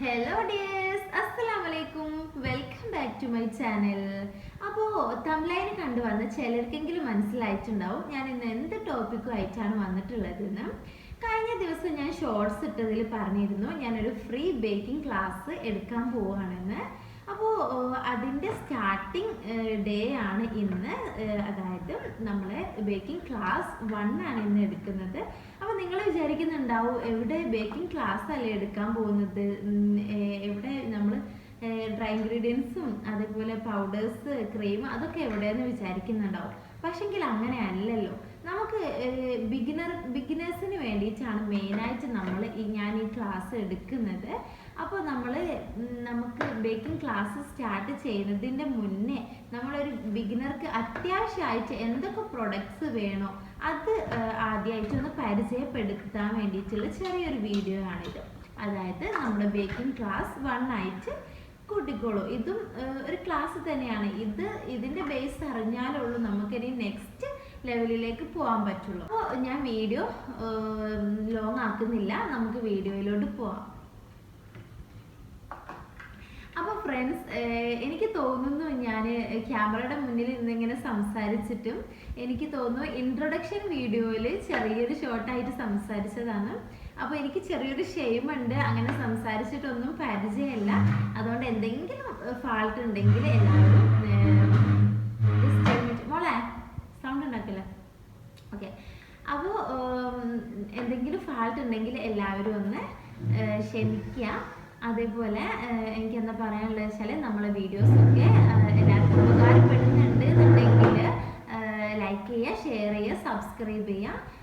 Hello dears അസ്സലാമു വലൈക്കും welcome back to my channel അപ്പോൾ തമിഴ്ലൈന് കണ്ടു വന്ന് ചിലർക്കെങ്കിലും മനസ്സിലായിട്ടുണ്ടാവും ഞാൻ ഇന്ന് എന്ത് ടോപ്പിക്കും ആയിട്ടാണ് വന്നിട്ടുള്ളതെന്ന്. കഴിഞ്ഞ ദിവസം ഞാൻ ഷോർട്സ് ഇട്ടതിൽ പറഞ്ഞിരുന്നു ഞാനൊരു ഫ്രീ ബേക്കിംഗ് ക്ലാസ് എടുക്കാൻ പോവുകയാണെന്ന് അപ്പോൾ അതിന്റെ സ്റ്റാർട്ടിങ് ഡേ ആണ് ഇന്ന്. അതായത് നമ്മളെ ബേക്കിംഗ് ക്ലാസ് വൺ ആണ് ഇന്ന് എടുക്കുന്നത്. നിങ്ങൾ വിചാരിക്കുന്നുണ്ടാവും എവിടെ ബേക്കിംഗ് ക്ലാസ് അല്ലേ എടുക്കാൻ പോകുന്നത്? എവിടെ നമ്മൾ ഡ്രൈ ഇൻഗ്രീഡിയൻസും അതേപോലെ പൗഡേഴ്സ് ക്രീം അതൊക്കെ എവിടെയെന്ന് വിചാരിക്കുന്നുണ്ടാവും. പക്ഷെങ്കിൽ അങ്ങനെ അല്ലല്ലോ. നമുക്ക് ബിഗിനർ ബിഗിനേഴ്സിന് വേണ്ടിയിട്ടാണ് മെയിനായിട്ട് നമ്മൾ ഈ ഞാൻ ഈ ക്ലാസ് എടുക്കുന്നത്. അപ്പോൾ നമ്മൾ നമുക്ക് ബേക്കിംഗ് ക്ലാസ് സ്റ്റാർട്ട് ചെയ്യുന്നതിന്റെ മുന്നേ നമ്മളൊരു ബിഗിനർക്ക് അത്യാവശ്യമായിട്ട് എന്തൊക്കെ പ്രൊഡക്ട്സ് വേണോ അത് ആദ്യമായിട്ട് ഒന്ന് പരിചയപ്പെടുത്താൻ വേണ്ടിയിട്ടുള്ള ചെറിയൊരു വീഡിയോ ആണിത് അതായത് നമ്മുടെ ബേക്കിംഗ് ക്ലാസ് വൺ ആയിട്ട് കൂട്ടിക്കോളൂ. ഇതും ഒരു ക്ലാസ് തന്നെയാണ്. ഇത് ഇതിന്റെ ബേസ് അറിഞ്ഞാലുള്ളൂ നമുക്കിനി നെക്സ്റ്റ് ലെവലിലേക്ക് പോകാൻ പറ്റുള്ളൂ. അപ്പോൾ ഞാൻ വീഡിയോ ലോങ് ആക്കുന്നില്ല. നമുക്ക് വീഡിയോയിലോട്ട് പോവാം. അപ്പോൾ ഫ്രണ്ട്സ് എനിക്ക് തോന്നുന്നു ഞാൻ ക്യാമറയുടെ മുന്നിൽ ഇന്നിങ്ങനെ സംസാരിച്ചിട്ടും എനിക്ക് തോന്നുന്നു ഇൻട്രൊഡക്ഷൻ വീഡിയോയിൽ ചെറിയൊരു ഷോർട്ടായിട്ട് സംസാരിച്ചതാണ്. അപ്പോൾ എനിക്ക് ചെറിയൊരു ഷെയിം ഉണ്ട്. അങ്ങനെ സംസാരിച്ചിട്ടൊന്നും പരിചയമല്ല. അതുകൊണ്ട് എന്തെങ്കിലും ഫാൾട്ട് ഉണ്ടെങ്കിൽ എല്ലാവരും. മോളെ സൗണ്ട് ഉണ്ടാക്കില്ല. ഓക്കെ അപ്പോൾ എന്തെങ്കിലും ഫാൾട്ട് ഉണ്ടെങ്കിൽ എല്ലാവരും ഒന്ന് ക്ഷമിക്കുക അതേപോലെ എനിക്ക് എന്താ പറയാനുള്ളത് വെച്ചാൽ നമ്മളെ വീഡിയോസൊക്കെ എല്ലാവർക്കും ഉപകാരപ്പെടുന്നുണ്ട് എന്നുണ്ടെങ്കിൽ ലൈക്ക് ചെയ്യുക ഷെയർ ചെയ്യുക സബ്സ്ക്രൈബ് ചെയ്യുക.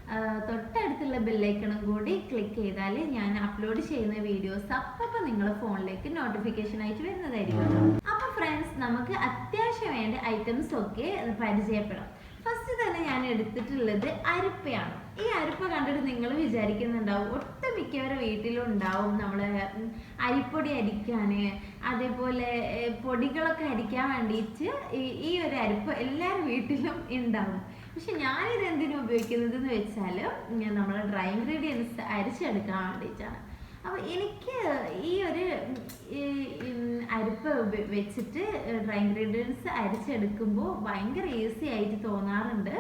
തൊട്ടടുത്തുള്ള ബെല്ലൈക്കണും കൂടി ക്ലിക്ക് ചെയ്താൽ ഞാൻ അപ്ലോഡ് ചെയ്യുന്ന വീഡിയോസ് അപ്പം നിങ്ങളുടെ ഫോണിലേക്ക് നോട്ടിഫിക്കേഷൻ ആയിട്ട് വരുന്നതായിരിക്കും. അപ്പോൾ ഫ്രണ്ട്സ് നമുക്ക് അത്യാവശ്യം വേണ്ട ഐറ്റംസ് ഒക്കെ പരിചയപ്പെടാം. ഫസ്റ്റ് തന്നെ ഞാൻ എടുത്തിട്ടുള്ളത് അരിപ്പയാണ്. ഈ അരിപ്പ കണ്ടിട്ട് നിങ്ങൾ വിചാരിക്കുന്നുണ്ടാവും ഒട്ടുമിക്കവരുടെ വീട്ടിലും ഉണ്ടാവും നമ്മളെ അരിപ്പൊടി അരിക്കാന് അതേപോലെ പൊടികളൊക്കെ അരിക്കാൻ വേണ്ടിയിട്ട് ഈ ഒരു അരിപ്പ് എല്ലാവരും വീട്ടിലും ഉണ്ടാവും പക്ഷെ ഞാനിത് എന്തിനു ഉപയോഗിക്കുന്നത് എന്ന് വെച്ചാൽ നമ്മളെ ഡ്രൈ ഇൻഗ്രീഡിയൻസ് അരിച്ചെടുക്കാൻ വേണ്ടിയിട്ടാണ് അപ്പോൾ എനിക്ക് ഈ ഒരു അരിപ്പ് വെച്ചിട്ട് ഡ്രൈ ഇൻഗ്രീഡിയൻസ് അരിച്ചെടുക്കുമ്പോൾ ഭയങ്കര ഈസി ആയിട്ട് തോന്നാറുണ്ട്.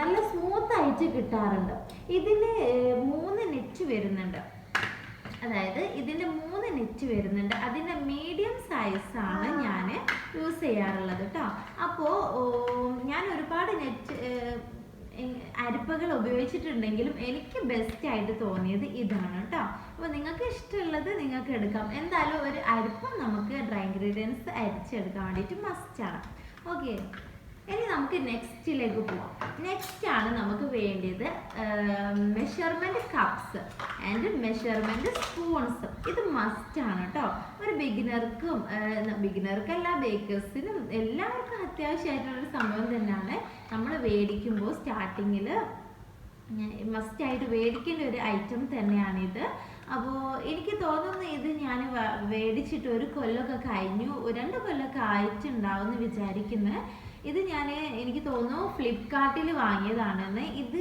നല്ല സ്മൂത്ത് ആയിട്ട് കിട്ടാറുണ്ട്. ഇതിൽ മൂന്ന് നെറ്റ് വരുന്നുണ്ട്. അതായത് ഇതിന്റെ മൂന്ന് നെറ്റ് വരുന്നുണ്ട്. അതിന്റെ മീഡിയം സൈസാണ് ഞാൻ യൂസ് ചെയ്യാറുള്ളത് കേട്ടോ അപ്പോൾ ഞാൻ ഒരുപാട് നെറ്റ് അരിപ്പകൾ ഉപയോഗിച്ചിട്ടുണ്ടെങ്കിലും എനിക്ക് ബെസ്റ്റ് ആയിട്ട് തോന്നിയത് ഇതാണ് കേട്ടോ അപ്പോൾ നിങ്ങൾക്ക് ഇഷ്ടമുള്ളത് നിങ്ങൾക്ക് എടുക്കാം. എന്തായാലും ഒരു അരിപ്പം നമുക്ക് ഡ്രൈ ഇൻഗ്രീഡിയൻസ് അരിച്ചെടുക്കാൻ വേണ്ടിയിട്ട് മസ്റ്റാണ് ഓക്കെ ഇനി നമുക്ക് നെക്സ്റ്റിലേക്ക് പോവാം. നെക്സ്റ്റ് ആണ് നമുക്ക് വേണ്ടത് measurement cups and measurement spoons ഇത് മസ്റ്റ് ആണ് കേട്ടോ ഒരു ബിഗിനർക്കും ബിഗിനർക്കല്ല ബേക്കേഴ്സിനും എല്ലാവർക്കും അത്യാവശ്യമായിട്ടുള്ള ഒരു സംഭവം തന്നെയാണ്. നമ്മൾ വേടിക്കുമ്പോൾ സ്റ്റാർട്ടിങ്ങിൽ മസ്റ്റ് ആയിട്ട് വേടിക്കേണ്ട ഒരു ഐറ്റം തന്നെയാണിത്. അപ്പോൾ എനിക്ക് തോന്നുന്നു ഇത് ഞാൻ വേടിച്ചിട്ട് ഒരു കൊല്ലമൊക്കെ കഴിഞ്ഞു രണ്ട് കൊല്ലമൊക്കെ ആയിട്ടുണ്ടാവും എന്ന് വിചാരിക്കുന്നത് ഇത് ഞാൻ എനിക്ക് തോന്നുന്നു ഫ്ലിപ്കാർട്ടിൽ വാങ്ങിയതാണെന്ന്. ഇത്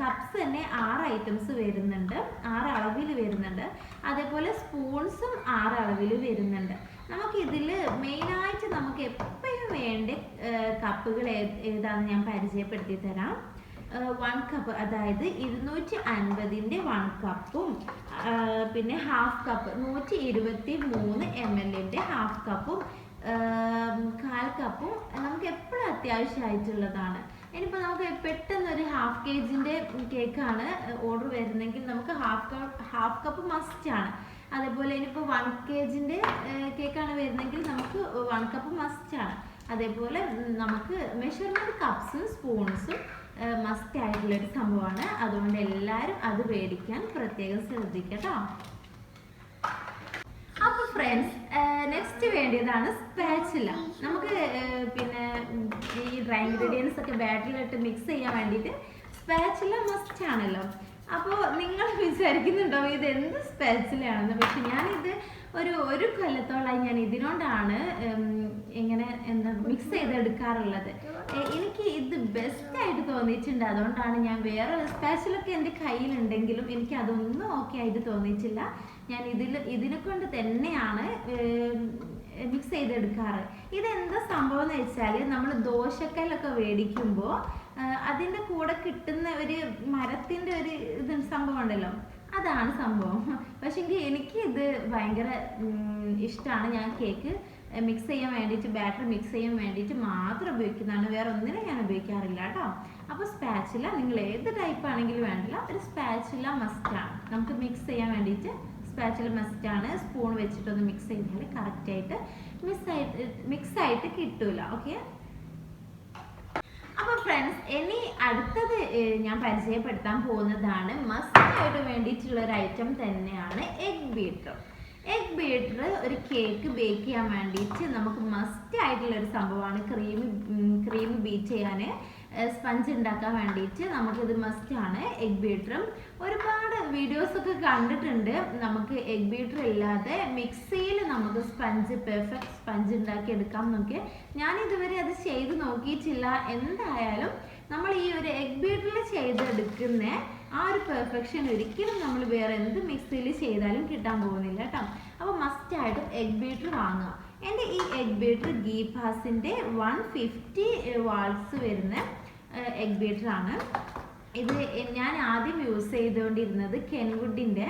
കപ്സ് തന്നെ ആറ് ഐറ്റംസ് വരുന്നുണ്ട്. ആറ് അളവിൽ വരുന്നുണ്ട്. അതേപോലെ സ്പൂൺസും ആറ് അളവിൽ വരുന്നുണ്ട്. നമുക്ക് ഇതിൽ മെയിനായിട്ട് നമുക്ക് എപ്പോഴും വേണ്ട കപ്പുകൾ ഏതാണെന്ന് ഞാൻ പരിചയപ്പെടുത്തി തരാം. വൺ കപ്പ് അതായത് ഇരുന്നൂറ്റി അൻപതിന്റെ വൺ കപ്പും പിന്നെ ഹാഫ് കപ്പ് നൂറ്റി ഇരുപത്തി മൂന്ന് എം എല്ലിന്റെ ഹാഫ് കപ്പും ആം, കാൽ കപ്പും നമുക്ക് എപ്പോഴും അത്യാവശ്യമായിട്ടുള്ളതാണ്. ഇനിയിപ്പോൾ നമുക്ക് പെട്ടെന്ന് ഒരു ഹാഫ് കെ ജിന്റെ കേക്കാണ് ഓർഡർ വരുന്നെങ്കിൽ നമുക്ക് half cup half cup must ആണ്. അതേപോലെ ഇനിയിപ്പോൾ വൺ കെ ജിന്റെ കേക്കാണ് വരുന്നെങ്കിൽ നമുക്ക് വൺ കപ്പ് മസ്റ്റ് ആണ്. അതേപോലെ നമുക്ക് മെഷർമെന്റ് കപ്സും സ്പൂൺസും മസ്റ്റ് ആയിട്ടുള്ള ഒരു സംഭവമാണ്. അതുകൊണ്ട് എല്ലാവരും അത് മേടിക്കാൻ പ്രത്യേകം ശ്രദ്ധിക്കട്ടോ. ഫ്രണ്ട്സ് നെക്സ്റ്റ് വേണ്ടിയതാണ് സ്പാച്ചില നമുക്ക് പിന്നെ ഈ ഡ്രൈ ഇൻഗ്രീഡിയൻസ് ഒക്കെ ബാറ്ററിലിട്ട് മിക്സ് ചെയ്യാൻ വേണ്ടിയിട്ട് സ്പാച്ചില മസ്റ്റ് ആണല്ലോ. അപ്പോൾ നിങ്ങൾ വിചാരിക്കുന്നുണ്ടോ ഇത് എന്ത് സ്പാച്ചിലാണെന്ന് പക്ഷെ ഞാനിത് ഒരു ഒരു കൊല്ലത്തോളമായി ഞാൻ ഇതിനോടാണ് ഇങ്ങനെ എന്താ മിക്സ് ചെയ്തെടുക്കാറുള്ളത്. എനിക്ക് ഇത് ബെസ്റ്റ് ആയിട്ട് തോന്നിയിട്ടുണ്ട്. അതുകൊണ്ടാണ് ഞാൻ വേറെ സ്പാച്ചിലൊക്കെ എന്റെ കയ്യിലുണ്ടെങ്കിലും എനിക്ക് അതൊന്നും ഓക്കെ ആയിട്ട് തോന്നിയിട്ടില്ല. ഞാൻ ഇതിൽ ഇതിനെ കൊണ്ട് തന്നെയാണ് മിക്സ് ചെയ്തെടുക്കാറ്. ഇതെന്താ സംഭവം എന്ന് വെച്ചാൽ നമ്മൾ ദോശക്കല്ലൊക്കെ മേടിക്കുമ്പോൾ അതിന്റെ കൂടെ കിട്ടുന്ന ഒരു മരത്തിന്റെ ഒരു ഇത് സംഭവം ഉണ്ടല്ലോ. അതാണ് സംഭവം. പക്ഷെങ്കിൽ എനിക്ക് ഇത് ഭയങ്കര ഇഷ്ടമാണ് ഞാൻ കേക്ക് മിക്സ് ചെയ്യാൻ വേണ്ടിയിട്ട് ബാറ്റർ മിക്സ് ചെയ്യാൻ വേണ്ടിയിട്ട് മാത്രം ഉപയോഗിക്കുന്നതാണ്. വേറെ ഒന്നിനും ഞാൻ ഉപയോഗിക്കാറില്ല കേട്ടോ. അപ്പോൾ സ്പാച്ചില നിങ്ങൾ ഏത് ടൈപ്പ് ആണെങ്കിലും വേണ്ടില്ല ഒരു സ്പാച്ചില മസ്റ്റാണ് നമുക്ക് മിക്സ് ചെയ്യാൻ വേണ്ടിയിട്ട് സ്പാച്ചില മസ്റ്റാണ് സ്പൂൺ വെച്ചിട്ടൊന്ന് മിക്സ് ചെയ്താൽ കറക്റ്റായിട്ട് മിക്സ് ആയിട്ട് മിക്സ് ആയിട്ട് കിട്ടൂല ഓക്കെ അപ്പൊ ഫ്രണ്ട്സ് ഇനി അടുത്തത് ഞാൻ പരിചയപ്പെടുത്താൻ പോകുന്നതാണ് മസ്റ്റ് ആയിട്ട് വേണ്ടിയിട്ടുള്ള ഒരു ഐറ്റം തന്നെയാണ് എഗ് ബീറ്റർ എഗ് ബീറ്റർ ഒരു കേക്ക് ബേക്ക് ചെയ്യാൻ വേണ്ടിയിട്ട് നമുക്ക് മസ്റ്റ് ആയിട്ടുള്ള ഒരു സംഭവമാണ് ക്രീം ക്രീം ബീറ്റ് ചെയ്യാൻ. സ്പഞ്ച് ഉണ്ടാക്കാൻ വേണ്ടിയിട്ട് നമുക്കിത് ആണ്. എഗ് ബീറ്ററും ഒരുപാട് വീഡിയോസ് ഒക്കെ കണ്ടിട്ടുണ്ട്. നമുക്ക് എഗ് ബീറ്റർ ഇല്ലാതെ മിക്സിയിൽ നമുക്ക് സ്പഞ്ച് പെർഫെക്റ്റ് സ്പഞ്ച് ഉണ്ടാക്കി എടുക്കാം എന്നൊക്കെ. ഞാൻ ഇതുവരെ അത് ചെയ്ത് നോക്കിയിട്ടില്ല. എന്തായാലും നമ്മൾ ഈ ഒരു എഗ് ബീറ്ററിൽ ചെയ്തെടുക്കുന്ന ആ ഒരു പെർഫെക്ഷൻ ഒരിക്കലും നമ്മൾ വേറെ എന്ത് മിക്സിയിൽ ചെയ്താലും കിട്ടാൻ പോകുന്നില്ല കേട്ടോ. അപ്പോൾ മസ്റ്റായിട്ട് എഗ് ബീറ്റർ വാങ്ങുക എന്റെ ഈ എഗ് ബീറ്റർ ഗീ പാസിന്റെ വൺ ഫിഫ്റ്റി വാൾസ് വരുന്ന എഗ് ബീറ്റർ ആണ്. ഇത് ഞാൻ ആദ്യം യൂസ് ചെയ്തുകൊണ്ടിരുന്നത് കെൻവുഡിന്റെ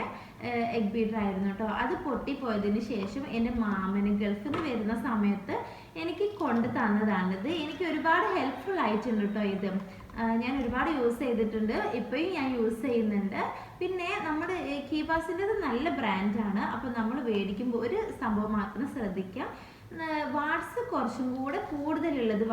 എഗ് ബീറ്റർ ആയിരുന്നു കേട്ടോ അത് പൊട്ടിപ്പോയതിന് ശേഷം എന്റെ മാമന് ഗൾഫിൽ നിന്ന് വരുന്ന സമയത്ത് എനിക്ക് കൊണ്ട് തന്നതാണിത് എനിക്ക് ഒരുപാട് ഹെൽപ്ഫുൾ ആയിട്ടുണ്ട് കേട്ടോ ഇത്. ഞാൻ ഒരുപാട് യൂസ് ചെയ്തിട്ടുണ്ട്. ഇപ്പോഴും ഞാൻ യൂസ് ചെയ്യുന്നുണ്ട്. പിന്നെ നമ്മുടെ കീപാസിന്റെത് നല്ല ബ്രാൻഡാണ് അപ്പോൾ നമ്മൾ മേടിക്കുമ്പോൾ ഒരു സംഭവം മാത്രം ശ്രദ്ധിക്കാം. വാട്സ് കുറച്ചും കൂടെ കൂടുതലുള്ളത്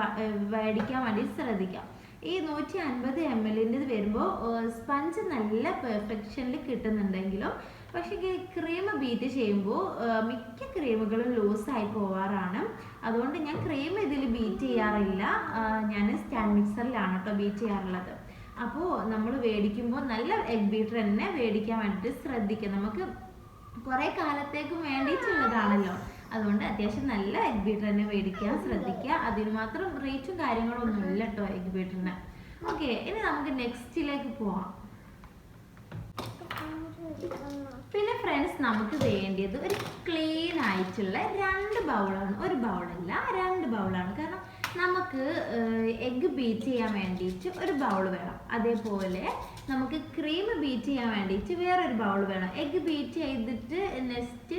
മേടിക്കാൻ വേണ്ടി ശ്രദ്ധിക്കാം. ഈ നൂറ്റി അൻപത് എം എല്ലിന്റെ വരുമ്പോൾ സ്പഞ്ച് നല്ല പെർഫെക്ഷനിൽ കിട്ടുന്നുണ്ടെങ്കിലും പക്ഷേ ക്രീം ബീറ്റ് ചെയ്യുമ്പോൾ മിക്ക ക്രീമുകളും ലൂസായി പോവാറാണ്. അതുകൊണ്ട് ഞാൻ ക്രീം ഇതിൽ ബീറ്റ് ചെയ്യാറില്ല. ഞാൻ സ്റ്റാൻഡ് മിക്സറിലാണ് കേട്ടോ ബീറ്റ് ചെയ്യാറുള്ളത്. അപ്പോൾ നമ്മൾ മേടിക്കുമ്പോൾ നല്ല എഗ് ബീറ്റർ തന്നെ മേടിക്കാൻ വേണ്ടിയിട്ട് ശ്രദ്ധിക്കുക നമുക്ക് കുറേ കാലത്തേക്ക് വേണ്ടിയിട്ടുള്ളതാണല്ലോ. അതുകൊണ്ട് അത്യാവശ്യം നല്ല എഗ് ബീറ്റർ തന്നെ മേടിക്കാൻ ശ്രദ്ധിക്കുക. അതിന് മാത്രം റേറ്റും കാര്യങ്ങളൊന്നും ഇല്ല കേട്ടോ എഗ് ബീറ്ററിന് ഓക്കെ ഇനി നമുക്ക് നെക്സ്റ്റിലേക്ക് പോവാം. പിന്നെ ഫ്രണ്ട്സ് നമുക്ക് വേണ്ടിയത് ഒരു ക്ലീൻ ആയിട്ടുള്ള രണ്ട് ബൗളാണ് ഒരു ബൗളല്ല രണ്ട് ബൗളാണ് കാരണം നമുക്ക് എഗ്ഗ് ബീറ്റ് ചെയ്യാൻ വേണ്ടിയിട്ട് ഒരു ബൗൾ വേണം. അതേപോലെ നമുക്ക് ക്രീം ബീറ്റ് ചെയ്യാൻ വേണ്ടിയിട്ട് വേറൊരു ബൗൾ വേണം. എഗ്ഗ് ബീറ്റ് ചെയ്തിട്ട് നെക്സ്റ്റ്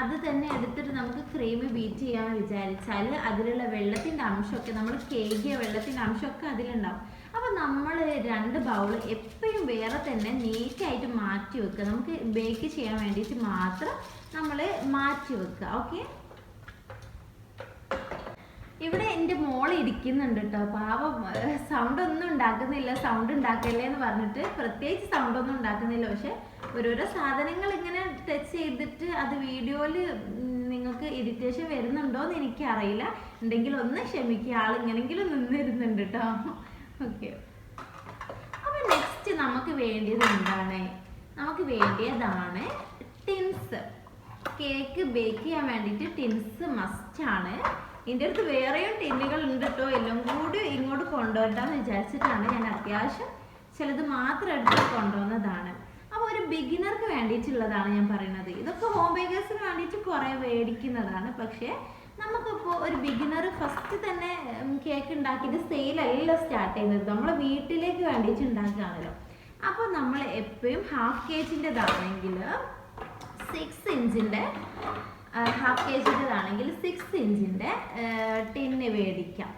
അത് തന്നെ എടുത്തിട്ട് നമുക്ക് ക്രീം ബീറ്റ് ചെയ്യാൻ വിചാരിച്ചാൽ അതിലുള്ള വെള്ളത്തിന്റെ അംശമൊക്കെ നമ്മൾ കേകിയ വെള്ളത്തിന്റെ അംശമൊക്കെ അതിലുണ്ടാവും. അപ്പോൾ നമ്മൾ രണ്ട് ബൗൾ എപ്പോഴും വേറെ തന്നെ നീറ്റായിട്ട് മാറ്റി വെക്കുക. നമുക്ക് ബേക്ക് ചെയ്യാൻ വേണ്ടിയിട്ട് മാത്രം നമ്മൾ മാറ്റി വെക്കുക. ഓക്കെ ഇവിടെ എന്റെ മോൾ ഇരിക്കുന്നുണ്ട് കേട്ടോ പാവം സൗണ്ട് ഒന്നും ഉണ്ടാക്കുന്നില്ല. സൗണ്ട് ഉണ്ടാക്കല്ലേ എന്ന് പറഞ്ഞിട്ട് പ്രത്യേകിച്ച് സൗണ്ട് ഒന്നും ഉണ്ടാക്കുന്നില്ല. പക്ഷെ ഓരോരോ സാധനങ്ങൾ ഇങ്ങനെ ടച്ച് ചെയ്തിട്ട് അത് വീഡിയോയിൽ നിങ്ങൾക്ക് എഡിറ്റേഷൻ വരുന്നുണ്ടോ എന്ന് എനിക്കറിയില്ല. ഉണ്ടെങ്കിൽ ഒന്ന് ക്ഷമിക്കുക. ആൾ ഇങ്ങനെങ്കിലും നിന്നിരുന്നുണ്ട് കേട്ടോ ഓക്കെ അപ്പൊ നെക്സ്റ്റ് നമുക്ക് വേണ്ടിയത് എന്താണ്? നമുക്ക് വേണ്ടിയതാണ് ടിൻസ് കേക്ക് ബേക്ക് ചെയ്യാൻ വേണ്ടിയിട്ട് ടിൻസ് മസ്റ്റ് ആണ്. എന്റെ അടുത്ത് വേറെയും ടിന്നുകൾ ഉണ്ട് കേട്ടോ എല്ലാം കൂടി ഇങ്ങോട്ട് കൊണ്ടുവരട്ടാന്ന് വിചാരിച്ചിട്ടാണ് ഞാൻ അത്യാവശ്യം ചിലത് മാത്രം എടുത്ത് കൊണ്ടുവന്നതാണ്. ബിഗിനർക്ക് വേണ്ടിയിട്ടുള്ളതാണ് ഞാൻ പറയുന്നത്. ഇതൊക്കെ ഹോം ബേക്കേഴ്സിന് വേണ്ടിയിട്ട് കുറേ മേടിക്കുന്നതാണ് പക്ഷേ നമുക്കിപ്പോൾ ഒരു ബിഗിനർ ഫസ്റ്റ് തന്നെ കേക്ക് ഉണ്ടാക്കിയിട്ട് സെയിലല്ല സ്റ്റാർട്ട് ചെയ്യുന്നത് നമ്മൾ വീട്ടിലേക്ക് വേണ്ടിയിട്ട് ഉണ്ടാക്കുകയാണല്ലോ. അപ്പോൾ നമ്മൾ എപ്പോഴും ഹാഫ് കേജിന്റെതാണെങ്കിൽ സിക്സ് ഇഞ്ചിന്റെ ഹാഫ് കെ ജിന്റെതാണെങ്കിൽ സിക്സ് ഇഞ്ചിന്റെ ടിന്ന് മേടിക്കാം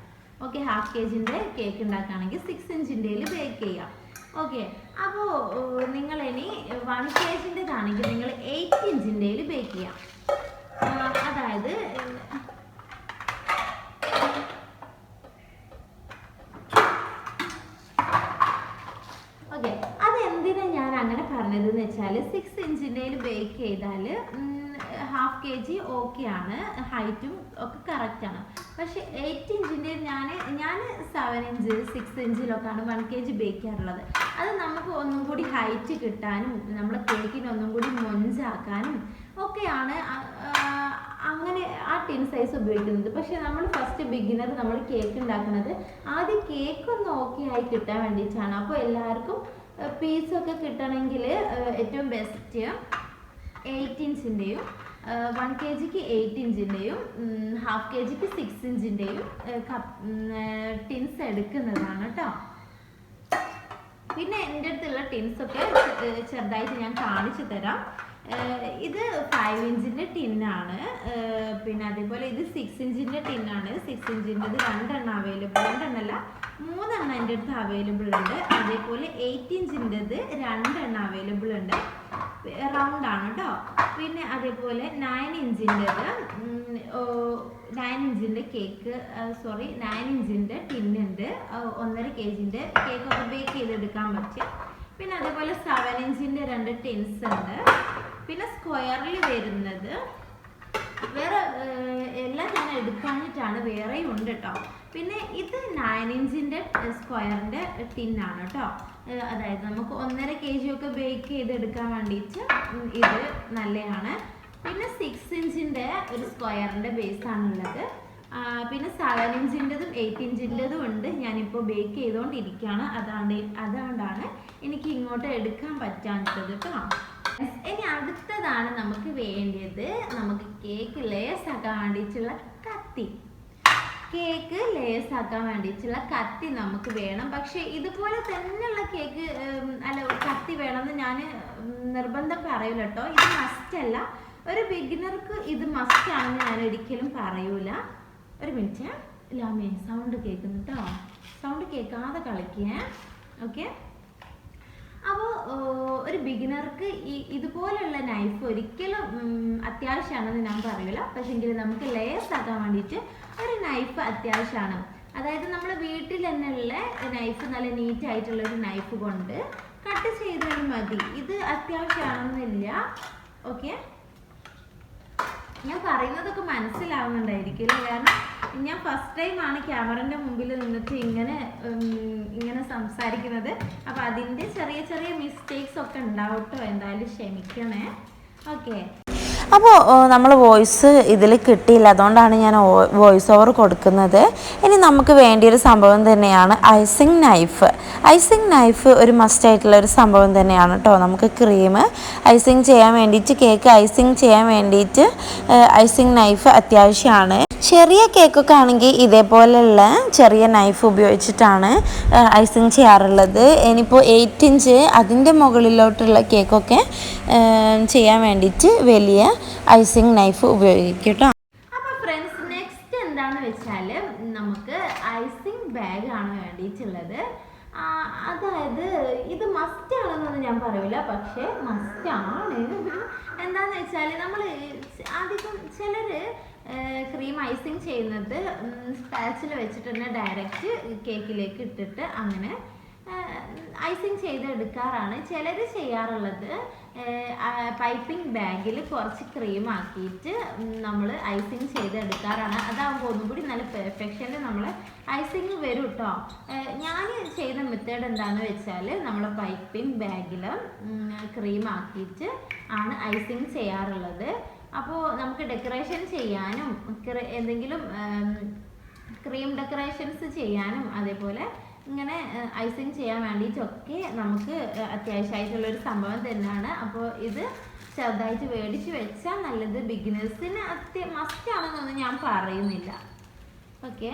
ഓക്കെ ഹാഫ് കെ ജിന്റെ കേക്ക് ഉണ്ടാക്കുകയാണെങ്കിൽ സിക്സ് ഇഞ്ചിന്റെയിൽ ബേക്ക് ചെയ്യാം. ഓക്കെ അപ്പോൾ നിങ്ങൾ ഇനി വൺ കെ ജിന്റെതാണെങ്കിൽ നിങ്ങൾ എയ്റ്റ് ഇഞ്ചിന്റെയിൽ ബേക്ക് ചെയ്യാം. അതായത് ഓക്കെ അത് എന്തിനാ ഞാൻ അങ്ങനെ പറഞ്ഞതെന്ന് വെച്ചാൽ സിക്സ് ഇഞ്ചിന്റെയിൽ ബേക്ക് ചെയ്താൽ ഹാഫ് കെ ജി ഓക്കെ ആണ് ഹൈറ്റും ഒക്കെ കറക്റ്റ് ആണ്. പക്ഷെ എയ്റ്റ് ഇഞ്ചിന്റെ ഞാൻ ഞാൻ സെവൻ ഇഞ്ച് സിക്സ് ഇഞ്ചിലൊക്കെയാണ് വൺ കെ ജി ബേക്ക് ചെയ്യാറുള്ളത്. അത് നമുക്ക് ഒന്നും കൂടി ഹൈറ്റ് കിട്ടാനും നമ്മുടെ കേക്കിന് ഒന്നും കൂടി മൊഞ്ചാക്കാനും ഒക്കെയാണ് അങ്ങനെ ആ ടിൻ സൈസ് ഉപയോഗിക്കുന്നത്. പക്ഷെ നമ്മൾ ഫസ്റ്റ് ബിഗിനർ നമ്മൾ കേക്ക് ഉണ്ടാക്കുന്നത് ആദ്യം കേക്ക് ഒന്ന് ഓക്കെ ആയി കിട്ടാൻ വേണ്ടിയിട്ടാണ്. അപ്പോൾ എല്ലാവർക്കും പീസൊക്കെ കിട്ടണമെങ്കിൽ ഏറ്റവും ബെസ്റ്റ് എയ്റ്റ് ഇഞ്ചിന്റെയും വൺ കെ ജിക്ക് എയ്റ്റ് ഇഞ്ചിന്റെയും ഹാഫ് കെ ജിക്ക് സിക്സ് ഇഞ്ചിന്റെയും ടിൻസ് എടുക്കുന്നതാണ് കേട്ടോ പിന്നെ എന്റെ അടുത്തുള്ള ടിൻസ് ഒക്കെ ചെറുതായിട്ട് ഞാൻ കാണിച്ചു തരാം. ഇത് ഫൈവ് ഇഞ്ചിന്റെ ടിന്നാണ് പിന്നെ അതേപോലെ ഇത് സിക്സ് ഇഞ്ചിന്റെ ടിന്നാണ് സിക്സ് ഇഞ്ചിന്റെ രണ്ടെണ്ണം അവൈലബിൾ രണ്ടെണ്ണമല്ല മൂന്നെണ്ണം എന്റെ അടുത്ത് അവൈലബിൾ ഉണ്ട്. അതേപോലെ എയ്റ്റ് ഇഞ്ചിന്റെത് രണ്ടെണ്ണം അവൈലബിൾ ഉണ്ട്. റൗണ്ട് ആണ് കേട്ടോ പിന്നെ അതേപോലെ നയൻ ഇഞ്ചിന്റെത് നയൻ ഇഞ്ചിന്റെ കേക്ക് സോറി നയൻ ഇഞ്ചിന്റെ ടിന്നുണ്ട് ഒന്നര കെ ജിന്റെ കേക്ക് ഒക്കെ ബേക്ക് ചെയ്തെടുക്കാൻ പറ്റും. പിന്നെ അതേപോലെ സെവൻ ഇഞ്ചിന്റെ രണ്ട് ടിൻസ് ഉണ്ട്. പിന്നെ സ്ക്വയറിൽ വരുന്നത് വേറെ എല്ലാം ഞാൻ എടുക്കാനിട്ടാണ് വേറെയും ഉണ്ട് കേട്ടോ പിന്നെ ഇത് നയൻ ഇഞ്ചിന്റെ സ്ക്വയറിന്റെ ടിന്നാണ് കേട്ടോ അതായത് നമുക്ക് ഒന്നര കെ ജി ഒക്കെ ബേക്ക് ചെയ്തെടുക്കാൻ വേണ്ടിയിട്ട് ഇത് നല്ലതാണ് പിന്നെ സിക്സ് ഇഞ്ചിന്റെ ഒരു സ്ക്വയറിന്റെ ബേസാണുള്ളത് പിന്നെ സെവൻ ഇഞ്ചിന്റെതും എയ്റ്റ് ഇഞ്ചിന്റെതും ഉണ്ട്. ഞാനിപ്പോൾ ബേക്ക് ചെയ്തുകൊണ്ടിരിക്കുകയാണ് അതാണ്ട് അതുകൊണ്ടാണ് എനിക്ക് ഇങ്ങോട്ട് എടുക്കാൻ പറ്റാത്തത് കേട്ടോ ഇനി അടുത്തതാണ് നമുക്ക് വേണ്ടിയത് നമുക്ക് കേക്ക് ലേസ് ആക്കാൻ വേണ്ടിയിട്ടുള്ള കത്തി. കേക്ക് ലേസ് ആക്കാൻ വേണ്ടിയിട്ടുള്ള കത്തി നമുക്ക് വേണം. പക്ഷെ ഇതുപോലെ തന്നെയുള്ള കേക്ക് അല്ല കത്തി വേണമെന്ന് ഞാൻ നിർബന്ധം പറയൂല കേട്ടോ ഇത് മസ്റ്റ് അല്ല. ഒരു ബിഗിനർക്ക് ഇത് മസ്റ്റ് ആണെന്ന് ഞാൻ ഒരിക്കലും പറയൂല. ഒരു മിനിറ്റ്. ലാമേ സൗണ്ട് കേൾക്കുന്നു കേട്ടോ സൗണ്ട് കേൾക്കാതെ കളിക്കേ. ഓക്കെ അപ്പോൾ ഒരു ബിഗിനർക്ക് ഈ ഇതുപോലുള്ള നൈഫ് ഒരിക്കലും അത്യാവശ്യമാണെന്ന് ഞാൻ പറയില്ല പക്ഷെങ്കിൽ നമുക്ക് ലേസ് ആക്കാൻ വേണ്ടിയിട്ട് ഒരു നൈഫ് അത്യാവശ്യമാണ്. അതായത് നമ്മൾ വീട്ടിൽ തന്നെയുള്ള നൈഫ് നല്ല നീറ്റ് ആയിട്ടുള്ള ഒരു നൈഫ് കൊണ്ട് കട്ട് ചെയ്താൽ മതി. ഇത് അത്യാവശ്യമാണെന്നില്ല. ഓക്കെ ഞാൻ പറയുന്നതൊക്കെ മനസ്സിലാവുന്നുണ്ടായിരിക്കും? കാരണം ഞാൻ ഫസ്റ്റ് ടൈം ആണ് ക്യാമറന്റെ മുമ്പിൽ നിന്നിട്ട് ഇങ്ങനെ ഇങ്ങനെ സംസാരിക്കുന്നത്. അപ്പൊ അതിന്റെ ചെറിയ ചെറിയ മിസ്റ്റേക്സ് ഒക്കെ ഉണ്ടാവും എന്തായാലും ക്ഷമിക്കണേ. ഓക്കെ അപ്പോൾ നമ്മൾ വോയിസ് ഇതിൽ കിട്ടിയില്ല. അതുകൊണ്ടാണ് ഞാൻ വോയിസ് ഓവർ കൊടുക്കുന്നത്. ഇനി നമുക്ക് വേണ്ടിയൊരു സംഭവം തന്നെയാണ് ഐസിങ് നൈഫ് ഐസിങ് നൈഫ് ഒരു മസ്റ്റ് ആയിട്ടുള്ള ഒരു സംഭവം തന്നെയാണ് കേട്ടോ നമുക്ക് ക്രീം ഐസിങ് ചെയ്യാൻ വേണ്ടിയിട്ട് കേക്ക് ഐസിങ് ചെയ്യാൻ വേണ്ടിയിട്ട് ഐസിങ് നൈഫ് അത്യാവശ്യമാണ് ചെറിയ കേക്കൊക്കെ ആണെങ്കിൽ ഇതേപോലെയുള്ള ചെറിയ നൈഫ് ഉപയോഗിച്ചിട്ടാണ് ഐസിങ് ചെയ്യാറുള്ളത്. ഇനിയിപ്പോൾ എയ്റ്റ് ഇഞ്ച് അതിന്റെ മുകളിലോട്ടുള്ള കേക്കൊക്കെ ചെയ്യാൻ വേണ്ടിയിട്ട് വലിയ ഐസിങ് നൈഫ് ഉപയോഗിക്കും കേട്ടോ ഫ്രണ്ട്സ് നെക്സ്റ്റ് എന്താണെന്ന് വെച്ചാൽ നമുക്ക് ഐസിങ് ബാഗ് ആണ് വേണ്ടിയിട്ടുള്ളത്. അതായത് ഇത് മസ്റ്റ് ആണെന്നൊന്നും ഞാൻ പറയൂല പക്ഷെ മസ്റ്റ് ആണ്. എന്താന്ന് വെച്ചാൽ നമ്മൾ അധികം ചിലര് ക്രീം ഐസിങ് ചെയ്യുന്നത് സ്പാച്ചിൽ വെച്ചിട്ട് തന്നെ ഡയറക്റ്റ് കേക്കിലേക്ക് ഇട്ടിട്ട് അങ്ങനെ ഐസിങ് ചെയ്തെടുക്കാറാണ് ചിലർ ചെയ്യാറുള്ളത്. പൈപ്പിംഗ് ബാഗിൽ കുറച്ച് ക്രീം ആക്കിയിട്ട് നമ്മൾ ഐസിങ് ചെയ്തെടുക്കാറാണ്. അതാകുമ്പോൾ ഒന്നും കൂടി നല്ല പെർഫെക്ഷനിൽ നമ്മൾ ഐസിങ് വരും കേട്ടോ ഞാൻ ചെയ്ത മെത്തേഡ് എന്താണെന്ന് വെച്ചാൽ നമ്മൾ പൈപ്പിംഗ് ബാഗിൽ ക്രീം ആക്കിയിട്ട് ആണ് ഐസിങ് ചെയ്യാറുള്ളത്. അപ്പോൾ നമുക്ക് ഡെക്കറേഷൻ ചെയ്യാനും എന്തെങ്കിലും ക്രീം ഡെക്കറേഷൻസ് ചെയ്യാനും അതേപോലെ ഇങ്ങനെ ഐസിങ് ചെയ്യാൻ വേണ്ടിയിട്ടൊക്കെ നമുക്ക് അത്യാവശ്യമായിട്ടുള്ളൊരു സംഭവം തന്നെയാണ് അപ്പോൾ ഇത് ചെറുതായിട്ട് മേടിച്ച് വെച്ചാൽ നല്ലത്. ബിഗിനേഴ്സിന് അത്യ മസ്റ്റ് ആണെന്നൊന്നും ഞാൻ പറയുന്നില്ല. ഓക്കെ?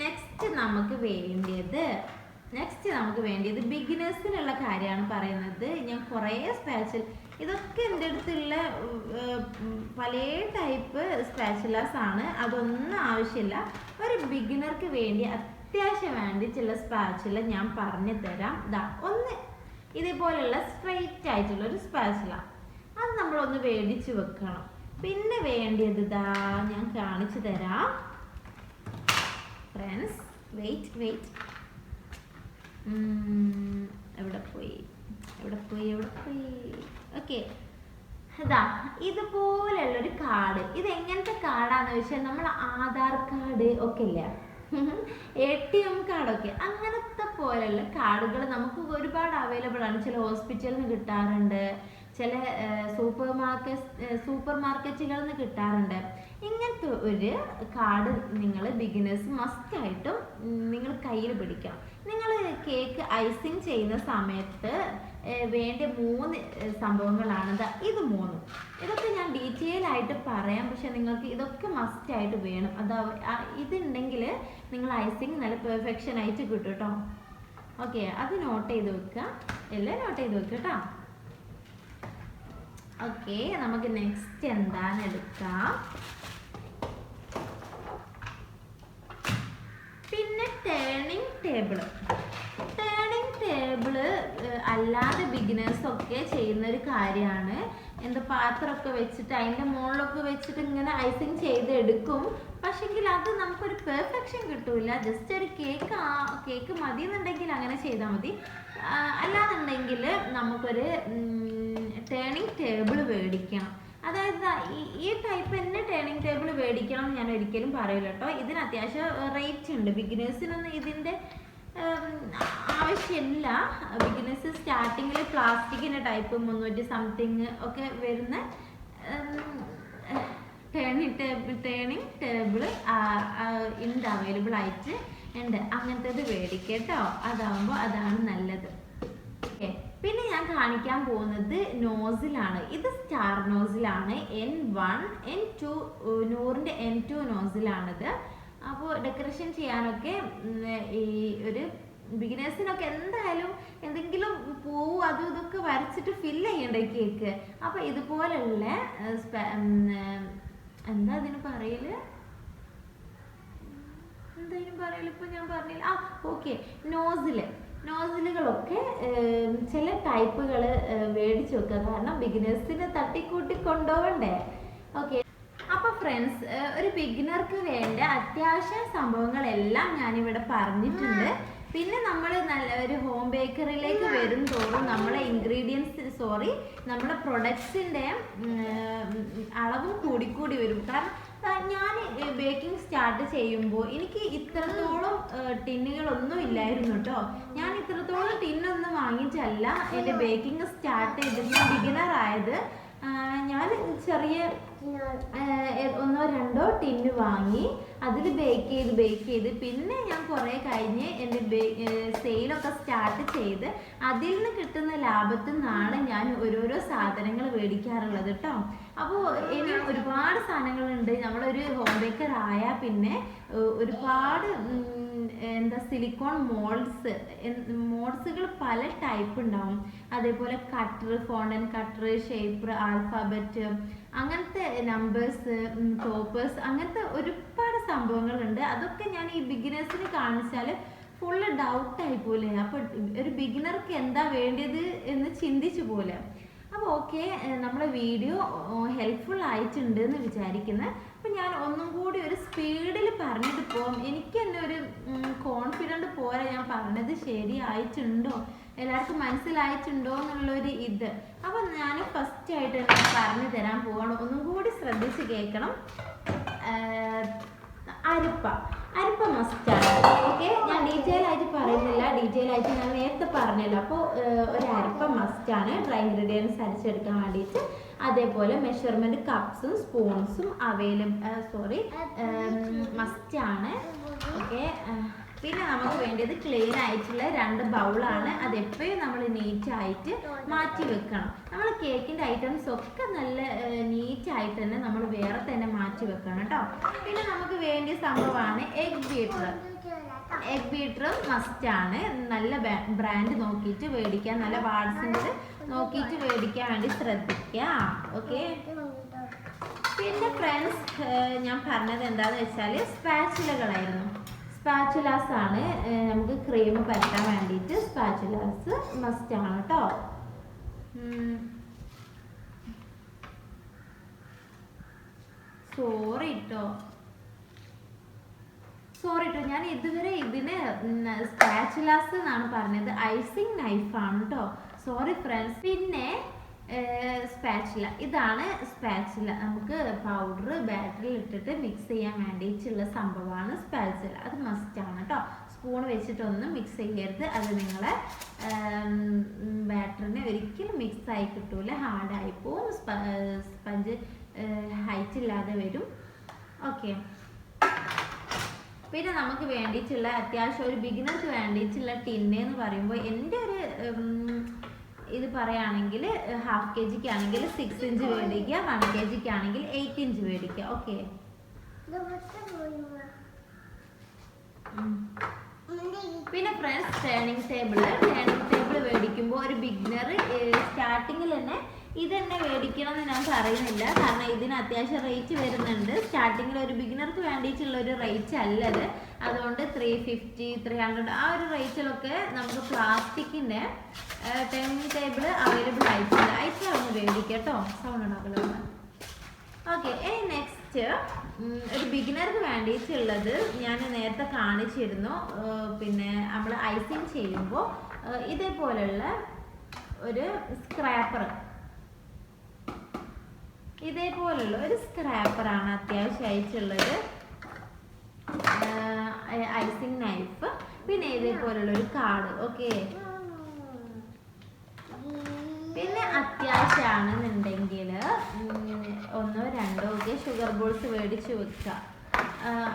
നെക്സ്റ്റ് നമുക്ക് വേണ്ടിയത് നെക്സ്റ്റ് നമുക്ക് വേണ്ടിയത് ബിഗിനേഴ്സിനുള്ള കാര്യമാണ് പറയുന്നത്. ഞാൻ കുറേ സ്പാച്ചിൽ ഇതൊക്കെ എന്റെ അടുത്തുള്ള പല ടൈപ്പ് സ്പാച്ചുലാസ് ആണ്. അതൊന്നും ആവശ്യമില്ല. ഒരു ബിഗിനർക്ക് വേണ്ടി അത്യാവശ്യം വേണ്ടി ചില സ്പാച്ചുല ഞാൻ പറഞ്ഞു തരാം. ഇതാ ഒന്ന് ഇതേപോലെയുള്ള സ്ട്രൈറ്റ് ആയിട്ടുള്ള ഒരു സ്പാച്ചുല അത് നമ്മളൊന്ന് മേടിച്ച് വെക്കണം. പിന്നെ വേണ്ടിയത് ഇതാ ഞാൻ കാണിച്ചു തരാം. ഫ്രണ്ട്സ് വെയിറ്റ് വെയിറ്റ് എവിടെ പോയി? എവിടെ പോയി എവിടെ പോയി? ഓക്കെ. ഇതാ ഇതുപോലെയുള്ള ഒരു കാർഡ്. ഇത് എങ്ങനത്തെ കാർഡാന്ന് വെച്ചാൽ നമ്മൾ ആധാർ കാർഡ് ഒക്കെ ഇല്ല എ ടി എം കാർഡൊക്കെ അങ്ങനത്തെ പോലെയുള്ള കാർഡുകൾ നമുക്ക് ഒരുപാട് അവൈലബിൾ ആണ്. ചില ഹോസ്പിറ്റലിൽ നിന്ന് കിട്ടാറുണ്ട്. ചില സൂപ്പർ മാർക്കറ്റ് സൂപ്പർ മാർക്കറ്റുകളിൽ നിന്ന് കിട്ടാറുണ്ട്. ഇങ്ങനത്തെ ഒരു കാർഡ് നിങ്ങൾ ബിഗിനേഴ്സ് മസ്റ്റായിട്ടും നിങ്ങൾ കയ്യിൽ പിടിക്കണം. നിങ്ങൾ കേക്ക് ഐസിങ് ചെയ്യുന്ന സമയത്ത് വേണ്ട മൂന്ന് സംഭവങ്ങളാണ്. ഇത് മൂന്ന്. ഇതൊക്കെ ഞാൻ ഡീറ്റെയിൽ ആയിട്ട് പറയാം. പക്ഷെ നിങ്ങൾക്ക് ഇതൊക്കെ മസ്റ്റ് ആയിട്ട് വേണം. അതാ ഇതുണ്ടെങ്കിൽ നിങ്ങൾ ഐസിങ് നല്ല പെർഫെക്ഷൻ ആയിട്ട് കിട്ടും കേട്ടോ ഓക്കെ അത് നോട്ട് ചെയ്ത് വെക്കുക എല്ലാം നോട്ട് ചെയ്ത് വെക്കുക കേട്ടോ. ഓക്കെ നമുക്ക് നെക്സ്റ്റ് എന്താണ് എടുക്കാം പിന്നെ ടേണിംഗ് ടേബിൾ ടേണിംഗ് ടേബിൾ അല്ലാതെ ബിഗിനേഴ്സ് ഒക്കെ ചെയ്യുന്ന ഒരു കാര്യമാണ്. എന്താ പാത്രമൊക്കെ വെച്ചിട്ട് അതിന്റെ മുകളിലൊക്കെ വെച്ചിട്ട് ഇങ്ങനെ ഐസിങ് ചെയ്തെടുക്കും. പക്ഷെങ്കിൽ അത് നമുക്കൊരു പെർഫെക്ഷൻ കിട്ടൂല. ജസ്റ്റ് ഒരു കേക്ക് ആ കേക്ക് മതി എന്നുണ്ടെങ്കിൽ അങ്ങനെ ചെയ്താൽ മതി. അല്ലാന്നുണ്ടെങ്കിൽ നമുക്കൊരു ടേണിംഗ് ടേബിൾ മേടിക്കണം. അതായത് ഈ- ടൈപ്പ് തന്നെ ടേണിംഗ് ടേബിൾ മേടിക്കണം ഞാൻ ഒരിക്കലും പറയില്ല കേട്ടോ ഇതിന് അത്യാവശ്യം റേറ്റ് ഉണ്ട്. ബിഗിനേഴ്സിനൊന്നും ഇതിന്റെ ആവശ്യമില്ല. ബിഗിനേഴ്സ് സ്റ്റാർട്ടിങ്ങിൽ പ്ലാസ്റ്റിക്കിന്റെ ടൈപ്പ് മുന്നൂറ്റി സംതിങ് ഒക്കെ വരുന്ന ടേണിംഗ് ടേബിൾ ടേണിംഗ് ടേബിൾ ഉണ്ട് അവൈലബിൾ ആയിട്ട് ഉണ്ട്. അങ്ങനത്തേത് മേടിക്കട്ടോ അതാവുമ്പോൾ അതാണ് നല്ലത്. പിന്നെ ഞാൻ കാണിക്കാൻ പോകുന്നത് നോസിലാണ്. ഇത് സ്റ്റാർ നോസിലാണ്. എൻ വൺ എൻ ടു നൂറിന്റെ എൻ ടു നോസിലാണിത്. അപ്പോൾ ഡെക്കറേഷൻ ചെയ്യാനൊക്കെ ഈ ഒരു ബിഗിനേഴ്സിനൊക്കെ എന്തായാലും എന്തെങ്കിലും പൂവ് അതും ഇതൊക്കെ വരച്ചിട്ട് ഫില്ല് ചെയ്യണ്ടേ കേക്ക് അപ്പോൾ ഉം, എന്താ അതിന് പറയൽ? എന്തായാലും പറയൽ? ഇപ്പം ഞാൻ പറഞ്ഞില്ല. ആ ഓക്കെ. നോസിൽ. നോസിലുകളൊക്കെ ചില ടൈപ്പുകൾ മേടിച്ച് വെക്കുക കാരണം ബിഗിനേഴ്സിന് തട്ടിക്കൂട്ടി കൊണ്ടുപോകണ്ടേ ഓക്കെ അപ്പൊ ഫ്രണ്ട്സ് ഒരു ബിഗിനർക്ക് വേണ്ട അത്യാവശ്യ സംഭവങ്ങളെല്ലാം ഞാനിവിടെ പറഞ്ഞിട്ടുണ്ട്. പിന്നെ നമ്മൾ നല്ല ഒരു ഹോം ബേക്കറിയിലേക്ക് വരും തോറും നമ്മളെ ഇൻഗ്രീഡിയൻസ് സോറി നമ്മുടെ പ്രൊഡക്ട്സിന്റെ അളവും കൂടിക്കൂടി വരും. കാരണം ഞാൻ ബേക്കിംഗ് സ്റ്റാർട്ട് ചെയ്യുമ്പോൾ എനിക്ക് ഇത്രത്തോളം ടിന്നുകളൊന്നും ഇല്ലായിരുന്നു കേട്ടോ ഞാൻ ഇത്രത്തോളം ടിന്നൊന്നും വാങ്ങിച്ചല്ല. എന്റെ ബേക്കിംഗ് സ്റ്റാർട്ട് ചെയ്തിട്ട് ബിഗിനർ ആയത്. ഞാൻ ചെറിയ ഒന്നോ രണ്ടോ ടിന്ന് വാങ്ങി. അതിൽ ബേക്ക് ചെയ്ത് ബേക്ക് ചെയ്ത്. പിന്നെ ഞാൻ കുറേ കഴിഞ്ഞ് എന്റെ സെയിലൊക്കെ സ്റ്റാർട്ട് ചെയ്ത് അതിൽ നിന്ന് കിട്ടുന്ന ലാഭത്തിൽ നിന്നാണ് ഞാൻ ഓരോരോ സാധനങ്ങൾ മേടിക്കാറുള്ളത് കേട്ടോ അപ്പോൾ ഇനി ഒരുപാട് സാധനങ്ങളുണ്ട്. നമ്മളൊരു ഹോം ബേക്കർ ആയ പിന്നെ ഒരുപാട് എന്താ സിലിക്കോൺ മോൾഡ്സ് മോൾഡ്സുകൾ പല ടൈപ്പ് ഉണ്ടാവും. അതേപോലെ cutter fondant cutter shaper alphabet അങ്ങനത്തെ നമ്പേഴ്സ് ടോപ്പേഴ്സ് അങ്ങനത്തെ ഒരുപാട് സംഭവങ്ങളുണ്ട്. അതൊക്കെ ഞാൻ ഈ ബിഗിനേഴ്സിന് കാണിച്ചാൽ ഫുള്ള് ഡൗട്ടായി പോലെ അപ്പോൾ ഒരു ബിഗിനർക്ക് എന്താ വേണ്ടത് എന്ന് ചിന്തിച്ചു പോലെ അപ്പോൾ ഓക്കെ നമ്മളെ വീഡിയോ ഹെൽപ്ഫുൾ ആയിട്ടുണ്ട് എന്ന് വിചാരിക്കുന്നത് അപ്പം ഞാൻ ഒന്നും കൂടി ഒരു സ്പീഡിൽ പറഞ്ഞിട്ട് പോകും എനിക്ക് തന്നെ ഒരു കോൺഫിഡന്റ് പോലെ ഞാൻ പറഞ്ഞത് ശരിയായിട്ടുണ്ടോ? എല്ലാവർക്കും മനസ്സിലായിട്ടുണ്ടോ എന്നുള്ളൊരു ഇത്. അപ്പോൾ ഞാൻ ഫസ്റ്റ് ആയിട്ട് പറഞ്ഞു തരാൻ പോവാണ്. ഒന്നും കൂടി ശ്രദ്ധിച്ച് കേൾക്കണം. അരിപ്പ. അരിപ്പ മസ്റ്റാണ്. ഓക്കെ ഞാൻ ഡീറ്റെയിൽ ആയിട്ട് പറയുന്നില്ല. ഡീറ്റെയിൽ ആയിട്ട് ഞാൻ നേരത്തെ പറഞ്ഞല്ലോ. അപ്പോൾ ഒരു അരിപ്പ മസ്റ്റാണ്. ഡ്രൈ ഇൻഗ്രീഡിയൻസ് അരിച്ചെടുക്കാൻ വേണ്ടിയിട്ട് അതേപോലെ മെഷർമെന്റ് കപ്സും സ്പൂൺസും അവൈലബിൾ സോറി മസ്റ്റാണ്. ഓക്കെ പിന്നെ നമുക്ക് വേണ്ടത് ക്ലീൻ ആയിട്ടുള്ള രണ്ട് ബൗളാണ് അത് എപ്പോഴും നമ്മൾ നീറ്റ് ആയിട്ട് മാറ്റി വെക്കണം. നമ്മൾ കേക്കിന്റെ ഐറ്റംസ് ഒക്കെ നല്ല നീറ്റ് ആയിട്ട് തന്നെ നമ്മൾ വേറെ തന്നെ മാറ്റി വെക്കണം കേട്ടോ. പിന്നെ നമുക്ക് വേണ്ടിയ സംഭവമാണ് എഗ് ബീറ്റർ എഗ് മസ്റ്റ് ആണ്. നല്ല ബ്രാൻഡ് നോക്കിയിട്ട് മേടിക്കാം നല്ല വാട്സിന്റെ നോക്കിയിട്ട് മേടിക്കാൻ വേണ്ടി ശ്രദ്ധിക്കുക ഓക്കെ പിന്നെ ഫ്രണ്ട്സ് ഞാൻ പറഞ്ഞത് എന്താണെന്ന് വെച്ചാൽ സ്പാച്ചുലകളായിരുന്നു സ്പാച്ചുലാസ് ആണ്. നമുക്ക് ക്രീം പരത്താൻ വേണ്ടിയിട്ട് സ്പാച്ചുലാസ് മസ്റ്റ് ആണ് കേട്ടോ സോറി കേട്ടോ സോറി കേട്ടോ ഞാൻ ഇതുവരെ ഇതിന് സ്പാച്ചുലാസ് എന്നാണ് പറഞ്ഞത്. ഐസിങ് ആണ് കേട്ടോ സോറി ഫ്രണ്ട്സ് പിന്നെ സ്പാച്ചുല ഇതാണ് സ്പാച്ചില നമുക്ക് പൗഡർ ബാറ്ററിൽ ഇട്ടിട്ട് മിക്സ് ചെയ്യാൻ വേണ്ടിയിട്ടുള്ള സംഭവമാണ് സ്പാച്ചില അത് മസ്റ്റാണ് കേട്ടോ സ്പൂൺ വെച്ചിട്ടൊന്നും മിക്സ് ചെയ്യരുത്. അത് നിങ്ങളെ ബാറ്ററിനെ ഒരിക്കലും മിക്സ് ആയി കിട്ടൂല. ഹാർഡായി പോവും. സ്പഞ്ച് ഹൈറ്റ് ഇല്ലാതെ വരും. ഓക്കെ പിന്നെ നമുക്ക് വേണ്ടിയിട്ടുള്ള അത്യാവശ്യം ഒരു ബിഗിനർക്ക് വേണ്ടിയിട്ടുള്ള ടിന്ന് എന്ന് പറയുമ്പോൾ എന്റെ ഒരു ഇത് പറയുകയാണെങ്കിൽ ഹാഫ് കെ ജിക്ക് ആണെങ്കിൽ സിക്സ് ഇഞ്ച് മേടിക്കുക വൺ കെ ജിക്ക് ആണെങ്കിൽ എയ്റ്റ് ഇഞ്ച് മേടിക്കുക ഓക്കെ പിന്നെ friends turning table turning table മേടിക്കുമ്പോൾ ഒരു ബിഗ്നർ സ്റ്റാർട്ടിങ്ങിൽ തന്നെ ഇത് തന്നെ മേടിക്കണം എന്ന് ഞാൻ പറയുന്നില്ല. കാരണം ഇതിന് അത്യാവശ്യം റേറ്റ് വരുന്നുണ്ട്. സ്റ്റാർട്ടിങ്ങിൽ ഒരു ബിഗിനർക്ക് വേണ്ടിയിട്ടുള്ള ഒരു റേറ്റ് അല്ലത്. അതുകൊണ്ട് ത്രീ ഫിഫ്റ്റി ത്രീ ഹൺഡ്രഡ് ആ ഒരു റേറ്റിലൊക്കെ നമുക്ക് പ്ലാസ്റ്റിക്കിന്റെ ടൈമിംഗ് ടേബിൾ അവൈലബിൾ ആയിട്ടുണ്ട്. അയച്ചാൽ ഒന്ന് മേടിക്കാം കേട്ടോ സൗണ്ട് ഉണ്ടാക്കുന്നത് ഓക്കെ ഇനി നെക്സ്റ്റ് ഒരു ബിഗിനർക്ക് വേണ്ടിയിട്ടുള്ളത് ഞാൻ നേരത്തെ കാണിച്ചിരുന്നു. പിന്നെ നമ്മൾ ഐസിങ് ചെയ്യുമ്പോൾ ഇതേപോലെയുള്ള ഒരു സ്ക്രാപ്പർ ഇതേപോലുള്ള ഒരു സ്ക്രാപ്പറാണ് അത്യാവശ്യമായിട്ടുള്ളത്. ഐസിങ് നൈഫ് പിന്നെ ഇതേപോലുള്ള ഒരു കാർഡ് ഓക്കെ പിന്നെ അത്യാവശ്യമാണെന്നുണ്ടെങ്കിൽ ഒന്നോ രണ്ടോ ഒക്കെ ഷുഗർ ബോൾസ് മേടിച്ച് വെക്കുക.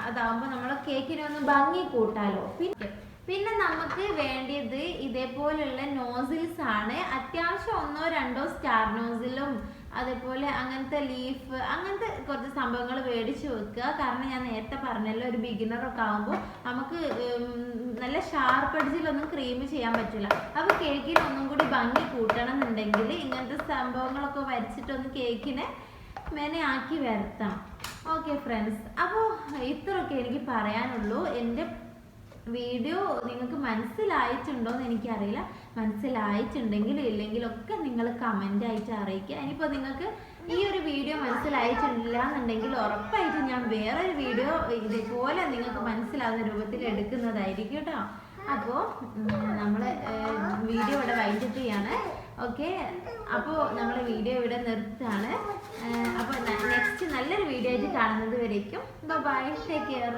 അതാവുമ്പോൾ നമ്മൾ കേക്കിനൊന്ന് ഭംഗി കൂട്ടാലോ. പിന്നെ പിന്നെ നമുക്ക് വേണ്ടിയത് ഇതേപോലുള്ള നോസിൽസ് ആണ്. അത്യാവശ്യം ഒന്നോ രണ്ടോ സ്റ്റാർ നോസിലും അതേപോലെ അങ്ങനത്തെ ലീഫ് അങ്ങനത്തെ കുറച്ച് സംഭവങ്ങൾ മേടിച്ചു വെക്കുക. കാരണം ഞാൻ നേരത്തെ പറഞ്ഞല്ലോ ഒരു ബിഗിനർ ഒക്കെ ആകുമ്പോൾ നമുക്ക് നല്ല ഷാർപ്പ് എഡ്ജിലൊന്നും ക്രീം ചെയ്യാൻ പറ്റില്ല. അപ്പോൾ കേക്കിന് ഒന്നും കൂടി ഭംഗി കൂട്ടണം എന്നുണ്ടെങ്കിൽ ഇങ്ങനത്തെ സംഭവങ്ങളൊക്കെ വരച്ചിട്ടൊന്ന് കേക്കിനെ മെനയാക്കി വരുത്താം ഓക്കെ ഫ്രണ്ട്സ് അപ്പോൾ ഇത്രയൊക്കെ എനിക്ക് പറയാനുള്ളൂ. എന്റെ വീഡിയോ നിങ്ങൾക്ക് മനസ്സിലായിട്ടുണ്ടോ എന്ന് എനിക്കറിയില്ല. മനസ്സിലായിട്ടുണ്ടെങ്കിൽ ഇല്ലെങ്കിലൊക്കെ നിങ്ങൾ കമന്റ് ആയിട്ട് അറിയിക്കുക. ഇനിയിപ്പോൾ നിങ്ങൾക്ക് ഈ ഒരു വീഡിയോ മനസ്സിലായിട്ടില്ല എന്നുണ്ടെങ്കിൽ ഉറപ്പായിട്ടും ഞാൻ വേറൊരു വീഡിയോ ഇതേപോലെ നിങ്ങൾക്ക് മനസ്സിലാവുന്ന രൂപത്തിൽ എടുക്കുന്നതായിരിക്കും കേട്ടോ. അപ്പോൾ നമ്മൾ വീഡിയോ ഇവിടെ വൈൻഡപ്പ് ചെയ്യാണ്. ഓക്കെ? അപ്പോൾ നമ്മൾ വീഡിയോ ഇവിടെ നിർത്താണ് അപ്പോൾ നെക്സ്റ്റ് നല്ലൊരു വീഡിയോ ആയിട്ട് കാണുന്നത് വരേക്കും. Bye take care